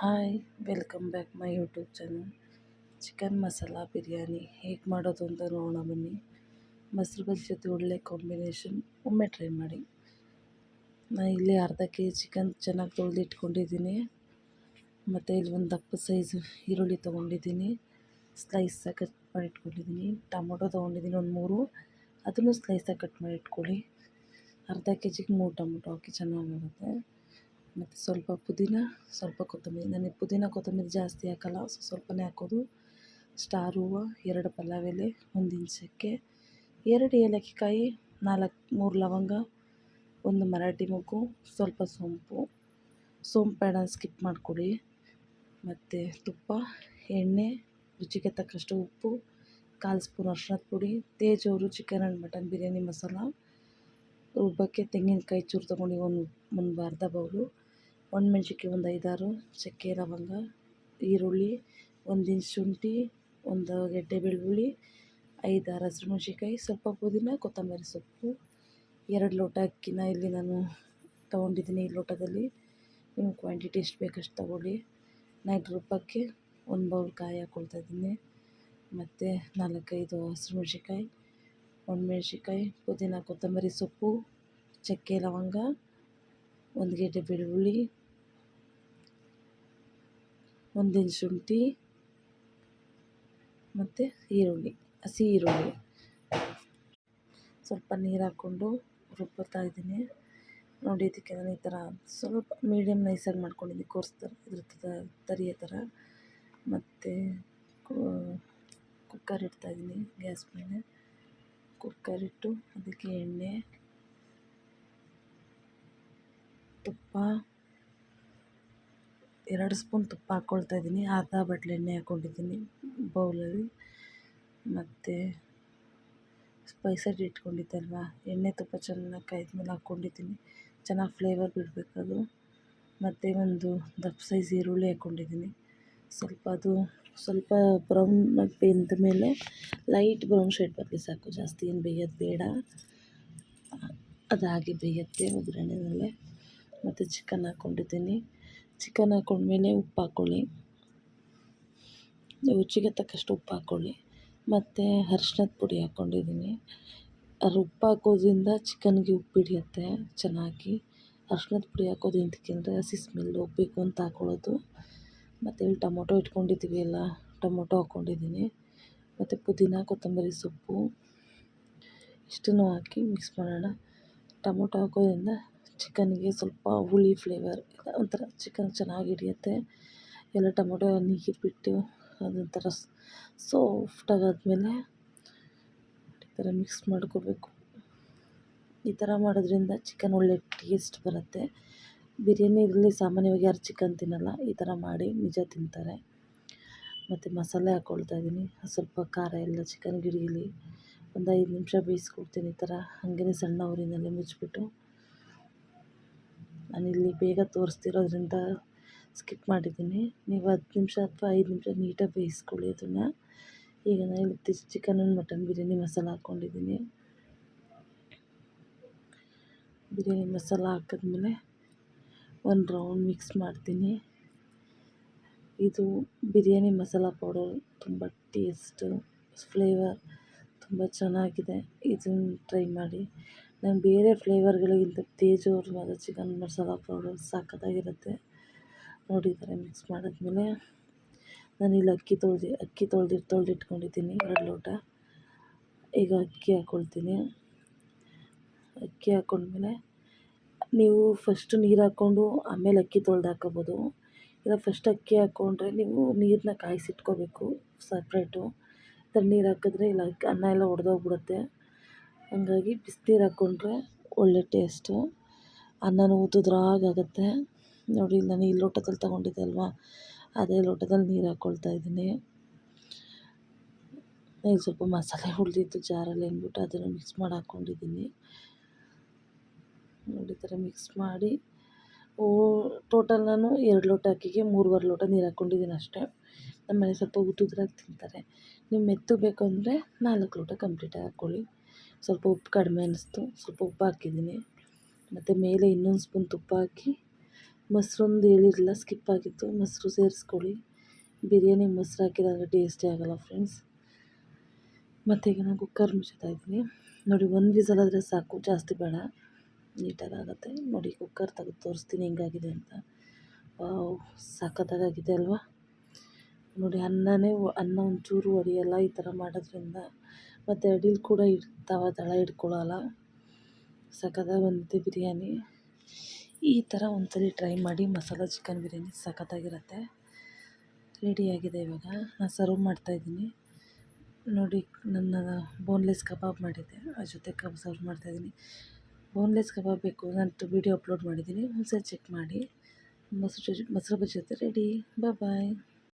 Hi, welcome back my YouTube channel. Chicken masala biryani ಹೇಗೆ ಮಾಡೋದು ಅಂತ ನೋಡೋಣ ಬನ್ನಿ. ಮೊಸರು ಬಜ್ಜಿ ಜೊತೆ ಒಳ್ಳೆ ಕಾಂಬಿನೇಷನ್ ಒಮ್ಮೆ ಟ್ರೈ ಮಾಡಿ. ನಾನು ಇಲ್ಲಿ ಅರ್ಧ ಕೆ ಜಿ ಚಿಕನ್ ಚೆನ್ನಾಗಿ ತೊಳೆದು ಇಟ್ಕೊಂಡಿದ್ದೀನಿ ಮತ್ತು ಇಲ್ಲಿ ಒಂದು ದಪ್ಪ ಸೈಜು ಈರುಳ್ಳಿ ತೊಗೊಂಡಿದ್ದೀನಿ. ಸ್ಲೈಸಾಗಿ ಕಟ್ ಮಾಡಿ ಇಟ್ಕೊಂಡಿದ್ದೀನಿ ಟೊಮೊಟೊ ತೊಗೊಂಡಿದ್ದೀನಿ ಒಂದು ಮೂರು. ಅದನ್ನು ಸ್ಲೈಸಾಗಿ ಕಟ್ ಮಾಡಿ ಇಟ್ಕೊಳ್ಳಿ ಅರ್ಧ ಕೆ ಜಿಗೆ ಮೂರು ಟೊಮೊಟೊ ಹಾಕಿ ಚೆನ್ನಾಗಾಗುತ್ತೆ ಮತ್ತು ಸ್ವಲ್ಪ ಪುದೀನ, ಸ್ವಲ್ಪ ಕೊತ್ತಂಬರಿ, ನನಗೆ ಪುದೀನ ಕೊತ್ತಂಬರಿ ಜಾಸ್ತಿ ಹಾಕಲ್ಲ, ಸೊ ಸ್ವಲ್ಪನೇ ಹಾಕೋದು. ಸ್ಟಾರ್ ಹೂವು, ಎರಡು ಪಲಾವ್ ಎಲೆ, ಒಂದು ಇಂಚಕ್ಕೆ ಚಕ್ಕೆ ಎರಡು ಏಲಕ್ಕಿಕಾಯಿ, ನಾಲ್ಕು ಮೂರು ಲವಂಗ, ಒಂದು ಮರಾಠಿ ಮೊಗ್ಗು ಸ್ವಲ್ಪ ಸೋಂಪು. ಸೋಂಪು ಬೇಡ ಸ್ಕಿಪ್ ಮಾಡಿಕೊಡಿ. ಮತ್ತು ತುಪ್ಪ, ಎಣ್ಣೆ, ರುಚಿಗೆ ತಕ್ಕಷ್ಟು ಉಪ್ಪು, ಕಾಲು ಸ್ಪೂನ್ ಅರ್ಶಿನದ ಪುಡಿ, ತೇಜೋರು, chicken and mutton biryani masala, ರುಬ್ಬಕ್ಕೆ ತೆಂಗಿನಕಾಯಿ ಚೂರು ತೊಗೊಂಡು ಒಂದು ಒಂದು ಅರ್ಧ ಬೌಲು. ಒಣಮೆಣ್ಸಿನ್ಕಾಯಿ ಒಂದು ಐದಾರು, ಚಕ್ಕೆ, ಲವಂಗ, ಈರುಳ್ಳಿ, ಒಂದು ಇಂಚ್ ಶುಂಠಿ, ಒಂದು ಗೆಡ್ಡೆ ಬೆಳ್ಳುಳ್ಳಿ, ಐದಾರು ಹಸಿರು ಮೆಣ್ಸಿನ್ಕಾಯಿ, ಸ್ವಲ್ಪ ಪುದೀನ, ಕೊತ್ತಂಬರಿ ಸೊಪ್ಪು, ಎರಡು ಲೋಟ ಅಕ್ಕಿನ ಇಲ್ಲಿ ನಾನು ತೊಗೊಂಡಿದ್ದೀನಿ ಈ ಲೋಟದಲ್ಲಿ. ನಿಮ್ಮ ಕ್ವಾಂಟಿಟಿ ಎಷ್ಟು ಬೇಕಷ್ಟು ತೊಗೊಳ್ಳಿ. ನಾಲ್ಕು ರೂಪಕ್ಕೆ ಒಂದು ಬೌಲ್ ಕಾಯಿ ಹಾಕ್ಕೊಳ್ತಾ ಇದ್ದೀನಿ. ಮತ್ತು ನಾಲ್ಕೈದು ಹಸಿರು ಹಸಿಮೆಣ್ಸಿನ್ಕಾಯಿ ಒಣಮೆಣ್ಸಿನ್ಕಾಯಿ ಪುದೀನ, ಕೊತ್ತಂಬರಿ ಸೊಪ್ಪು, ಚಕ್ಕೆ, ಲವಂಗ, ಒಂದು ಗೆಡ್ಡೆ ಬೆಳ್ಳುಳ್ಳಿ ಒಂದಿಂಚು ಶುಂಠಿ ಮತ್ತು ಈರುಳ್ಳಿ, ಹಸಿ ಈರುಳ್ಳಿ. ಸ್ವಲ್ಪ ನೀರು ಹಾಕ್ಕೊಂಡು ರುಬ್ಬುತ್ತಾ ಇದ್ದೀನಿ. ನೋಡಿ ಇದಕ್ಕೆ ನಾನು ಈ ಥರ ಸ್ವಲ್ಪ ಮೀಡಿಯಮ್ ನೈಸಾಗಿ ಮಾಡ್ಕೊಂಡಿದ್ದೀನಿ. ಕೋರ್ಸ್ ಥರ ಇದ್ರ ತರಿಯ ಥರ ಮತ್ತು ಕುಕ್ಕರ್ ಇಡ್ತಾಯಿದ್ದೀನಿ ಗ್ಯಾಸ್ ಮೇಲೆ. ಕುಕ್ಕರ್ ಇಟ್ಟು ಅದಕ್ಕೆ ಎಣ್ಣೆ, ತುಪ್ಪ ಎರಡು ಸ್ಪೂನ್ ತುಪ್ಪ ಹಾಕ್ಕೊಳ್ತಾ ಇದ್ದೀನಿ. ಅರ್ಧ ಬಟ್ಲು ಎಣ್ಣೆ ಹಾಕ್ಕೊಂಡಿದ್ದೀನಿ ಬೌಲಲ್ಲಿ. ಮತ್ತು ಸ್ಪೈಸರಿ ಇಟ್ಕೊಂಡಿದ್ದಲ್ವ? ಎಣ್ಣೆ ತುಪ್ಪ ಚೆನ್ನಾಗಿ ಕಾಯ್ದ್ಮೇಲೆ ಹಾಕ್ಕೊಂಡಿದ್ದೀನಿ ಚೆನ್ನಾಗಿ ಫ್ಲೇವರ್ ಬಿಡಬೇಕು ಅದು. ಮತ್ತು ಒಂದು ದಪ್ಪ ಸೈಜ್ ಈರುಳ್ಳಿ ಹಾಕ್ಕೊಂಡಿದ್ದೀನಿ ಸ್ವಲ್ಪ ಅದು ಸ್ವಲ್ಪ ಬ್ರೌನ್ ಬೆಂದ ಮೇಲೆ ಲೈಟ್ ಬ್ರೌನ್ ಶೇಡ್ ಬರಲಿ ಸಾಕು. ಜಾಸ್ತಿ ಏನು ಬೇಯೋದು ಬೇಡ. ಅದು ಹಾಗೆ ಬೇಯುತ್ತೆ ಒಗ್ಗರಣೆನಲ್ಲೇ. ಮತ್ತು ಚಿಕನ್ ಹಾಕ್ಕೊಂಡಿದ್ದೀನಿ ಚಿಕನ್ ಹಾಕೊಂಡ್ಮೇಲೆ ಉಪ್ಪು ಹಾಕ್ಕೊಳ್ಳಿ. ರುಚಿಗೆ ತಕ್ಕಷ್ಟು ಉಪ್ಪು ಹಾಕ್ಕೊಳ್ಳಿ. ಮತ್ತು ಅರ್ಶ್ಣದ ಪುಡಿ ಹಾಕ್ಕೊಂಡಿದ್ದೀನಿ. ಅದು ಉಪ್ಪು ಹಾಕೋದ್ರಿಂದ ಚಿಕನ್ಗೆ ಉಪ್ಪು ಹಿಡಿಯುತ್ತೆ ಚೆನ್ನಾಗಿ. ಅರ್ಶಿಣದ ಪುಡಿ ಹಾಕೋದ್ರಿಂದ ಹಸಿ ಸ್ಮೆಲ್ ಹೋಗಬೇಕು ಅಂತ ಹಾಕ್ಕೊಳ್ಳೋದು ಮತ್ತು ಇಲ್ಲಿ ಟೊಮೊಟೊ ಇಟ್ಕೊಂಡಿದ್ದೀವಿ ಎಲ್ಲ ಟೊಮೊಟೊ ಹಾಕ್ಕೊಂಡಿದ್ದೀನಿ. ಮತ್ತು ಪುದೀನ ಕೊತ್ತಂಬರಿ ಸೊಪ್ಪು. ಇಷ್ಟನ್ನು ಹಾಕಿ ಮಿಕ್ಸ್ ಮಾಡೋಣ. ಟೊಮೊಟೊ ಹಾಕೋದ್ರಿಂದ ಚಿಕನ್ನಿಗೆ ಸ್ವಲ್ಪ ಹುಳಿ ಫ್ಲೇವರ್ ಒಂಥರ ಚಿಕನ್ ಚೆನ್ನಾಗಿ ಹಿಡಿಯುತ್ತೆ. ಎಲ್ಲ ಟೊಮೊಟೊ ನೀರು ಬಿಟ್ಟು ಅದೊಂಥರ ಸಾಫ್ಟಾಗಾದ್ಮೇಲೆ ಈ ಥರ ಮಿಕ್ಸ್ ಮಾಡ್ಕೋಬೇಕು. ಈ ಥರ ಮಾಡೋದ್ರಿಂದ ಚಿಕನ್ ಒಳ್ಳೆ ಟೇಸ್ಟ್ ಬರುತ್ತೆ. ಬಿರಿಯಾನಿಯಲ್ಲಿ ಸಾಮಾನ್ಯವಾಗಿ ಯಾರು ಚಿಕನ್ ತಿನ್ನಲ್ಲ, ಈ ಥರ ಮಾಡಿ ನಿಜ ತಿಂತಾರೆ. ಮತ್ತು ಮಸಾಲೆ ಹಾಕ್ಕೊಳ್ತಾ ಇದ್ದೀನಿ ಸ್ವಲ್ಪ ಖಾರ ಎಲ್ಲ ಚಿಕನ್ ಹಿಡೀಲಿ ಒಂದು ಐದು ನಿಮಿಷ ಬೇಯಿಸ್ಕೊಡ್ತೀನಿ ಈ ಥರ ಹಾಗೇ ಸಣ್ಣ ಊರಿನಲ್ಲಿ ಮುಚ್ಚಿಬಿಟ್ಟು ನಾನಿಲ್ಲಿ ಬೇಗ ತೋರಿಸ್ತಿರೋದ್ರಿಂದ ಸ್ಕಿಪ್ ಮಾಡಿದ್ದೀನಿ. ನೀವು ಹತ್ತು ನಿಮಿಷ ಅಥವಾ ಐದು ನಿಮಿಷ ನೀಟಾಗಿ ಬೇಯಿಸ್ಕೊಳ್ಳಿ ಅದನ್ನು. ಈಗ ನಾನು ಇಲ್ಲಿ chicken and mutton biryani masala ಹಾಕ್ಕೊಂಡಿದ್ದೀನಿ ಬಿರಿಯಾನಿ ಮಸಾಲ ಹಾಕಿದ್ಮೇಲೆ ಒಂದು ರೌಂಡ್ ಮಿಕ್ಸ್ ಮಾಡ್ತೀನಿ. ಇದು ಬಿರಿಯಾನಿ ಮಸಾಲ ಪೌಡರ್ ತುಂಬ ಟೇಸ್ಟು ಫ್ಲೇವರ್ ತುಂಬ ಚೆನ್ನಾಗಿದೆ. ಇದನ್ನು ಟ್ರೈ ಮಾಡಿ. ನಾನು ಬೇರೆ ಫ್ಲೇವರ್ಗಳಿಗಿಂತ ತೇಜೋರ್ವಾದ ಚಿಕನ್ ಮಸಾಲ ಪೌಡರ್ ಸಖತ್ತಾಗಿರುತ್ತೆ ನೋಡಿ ಈ ಥರ ಮಿಕ್ಸ್ ಮಾಡಿದ್ಮೇಲೆ ನಾನಿಲ್ಲಿ ಅಕ್ಕಿ ತೊಳೆದು, ಅಕ್ಕಿ ತೊಳ್ದು ತೊಳೆದಿಟ್ಕೊಂಡಿದ್ದೀನಿ, ಎರಡು ಲೋಟ. ಈಗ ಅಕ್ಕಿ ಹಾಕ್ಕೊಳ್ತೀನಿ ಅಕ್ಕಿ ಹಾಕ್ಕೊಂಡ್ಮೇಲೆ ನೀವು ಫಸ್ಟ್ ನೀರು ಹಾಕ್ಕೊಂಡು ಆಮೇಲೆ ಅಕ್ಕಿ ತೊಳೆದು ಹಾಕೋಬೋದು. ಇಲ್ಲ ಫಸ್ಟ್ ಅಕ್ಕಿ ಹಾಕ್ಕೊಂಡ್ರೆ ನೀವು ನೀರನ್ನ ಕಾಯಿಸಿಟ್ಕೋಬೇಕು ಸಪ್ರೇಟು ತಣ್ಣೀರು ಹಾಕಿದ್ರೆ ಇಲ್ಲ, ಅನ್ನ ಎಲ್ಲ ಒಡೆದೋಗ್ಬಿಡುತ್ತೆ ಹಂಗಾಗಿ ಬಿಸ್ನೀರು ಹಾಕ್ಕೊಂಡ್ರೆ ಒಳ್ಳೆ ಟೇಸ್ಟು ಅನ್ನನೂ ಉದುದ್ರಾಗುತ್ತೆ ನೋಡಿ ನಾನು ಈ ಲೋಟದಲ್ಲಿ ತಗೊಂಡಿದ್ದೆ ಅಲ್ವಾ? ಅದೇ ಲೋಟದಲ್ಲಿ ನೀರು ಹಾಕ್ಕೊಳ್ತಾ ಇದ್ದೀನಿ. ಈಗ ಸ್ವಲ್ಪ ಮಸಾಲೆ ಉಳಿದಿತ್ತು ಜಾರಲ್ಲಿ ಅಂದ್ಬಿಟ್ಟು ಅದನ್ನು ಮಿಕ್ಸ್ ಮಾಡಿ ಹಾಕ್ಕೊಂಡಿದ್ದೀನಿ ನೋಡಿ ಥರ ಮಿಕ್ಸ್ ಮಾಡಿ. ಓ ಟೋಟಲ್ ನಾನು ಎರಡು ಲೋಟ ಅಕ್ಕಿಗೆ ಮೂರುವರೆ ಲೋಟ ನೀರು ಹಾಕ್ಕೊಂಡಿದ್ದೀನಿ ಅಷ್ಟೇ. ನಮ್ಮ ಮನೆ ಸ್ವಲ್ಪ ಉದ್ದುದ್ರಾಗಿ ತಿಂತಾರೆ. ನೀವು ಮೆತ್ತಗೆ ಬೇಕು ಅಂದರೆ ನಾಲ್ಕು ಲೋಟ ಕಂಪ್ಲೀಟಾಗಿ ಹಾಕ್ಕೊಳ್ಳಿ ಸ್ವಲ್ಪ ಉಪ್ಪು ಕಡಿಮೆ ಅನ್ನಿಸ್ತು. ಸ್ವಲ್ಪ ಉಪ್ಪು ಹಾಕಿದ್ದೀನಿ. ಮತ್ತು ಮೇಲೆ ಇನ್ನೊಂದು ಸ್ಪೂನ್ ತುಪ್ಪ ಹಾಕಿ ಮೊಸರೊಂದು ಹೇಳಿರಲಿಲ್ಲ ಸ್ಕಿಪ್ ಆಗಿತ್ತು. ಮೊಸರು ಸೇರಿಸ್ಕೊಳ್ಳಿ. ಬಿರಿಯಾನಿ ಮೊಸರು ಹಾಕಿದಾಗ ಟೇಸ್ಟೇ ಆಗೋಲ್ಲ ಫ್ರೆಂಡ್ಸ್. ಮತ್ತು ಈಗ ನಾನು ಕುಕ್ಕರ್ ಮುಚ್ಚುತ್ತಾ ಇದ್ದೀನಿ. ನೋಡಿ, ಒಂದು ವಿಸಲ್ ಸಾಕು. ಜಾಸ್ತಿ ಬೇಡ. ನೀಟಾಗಿ ಆಗುತ್ತೆ ನೋಡಿ, ಕುಕ್ಕರ್ ತೆಗೆದು ತೋರಿಸ್ತೀನಿ. ಹಿಂಗಾಗಿದೆ ಅಂತ. ವಾವ್ ಸಖತ್ತಾಗಿದೆ ಅಲ್ವಾ? ನೋಡಿ, ಅನ್ನನೇ, ಅನ್ನ ಒಂಚೂರು ಒಡೆಯಲ್ಲ ಈ ಥರ ಮಾಡೋದ್ರಿಂದ. ಮತ್ತು ಅಡಿಲಿ ಕೂಡ ಇಡ್ತಾವ ದಳ ಹಿಡ್ಕೊಳಲ್ಲ. ಸಖತ್ತಾಗಿ ಬಂದಿದೆ ಬಿರಿಯಾನಿ. ಈ ಥರ ಒಂದ್ಸಲಿ ಟ್ರೈ ಮಾಡಿ ಮಸಾಲೆ ಚಿಕನ್ ಬಿರಿಯಾನಿ ಸಖತ್ತಾಗಿರುತ್ತೆ. ರೆಡಿಯಾಗಿದೆ ಇವಾಗ. ನಾನು ಸರ್ವ್ ಮಾಡ್ತಾಯಿದ್ದೀನಿ ನೋಡಿ, ನನ್ನ ಬೋನ್ಲೆಸ್ ಕಬಾಬ್ ಮಾಡಿದ್ದೆ. ಅದ್ರ ಜೊತೆ ಕಬ್ ಸರ್ವ್ ಮಾಡ್ತಾಯಿದ್ದೀನಿ ಬೋನ್ಲೆಸ್ ಕಬಾಬ್ ಬೇಕು. ನಾನು ವಿಡಿಯೋ ಅಪ್ಲೋಡ್ ಮಾಡಿದ್ದೀನಿ. ಒಂದ್ಸಲ ಚೆಕ್ ಮಾಡಿ. ಮೊಸರು ಮೊಸರು ಬಜ್ಜಿ ಜೊತೆ ರೆಡಿ ಬಾಯ್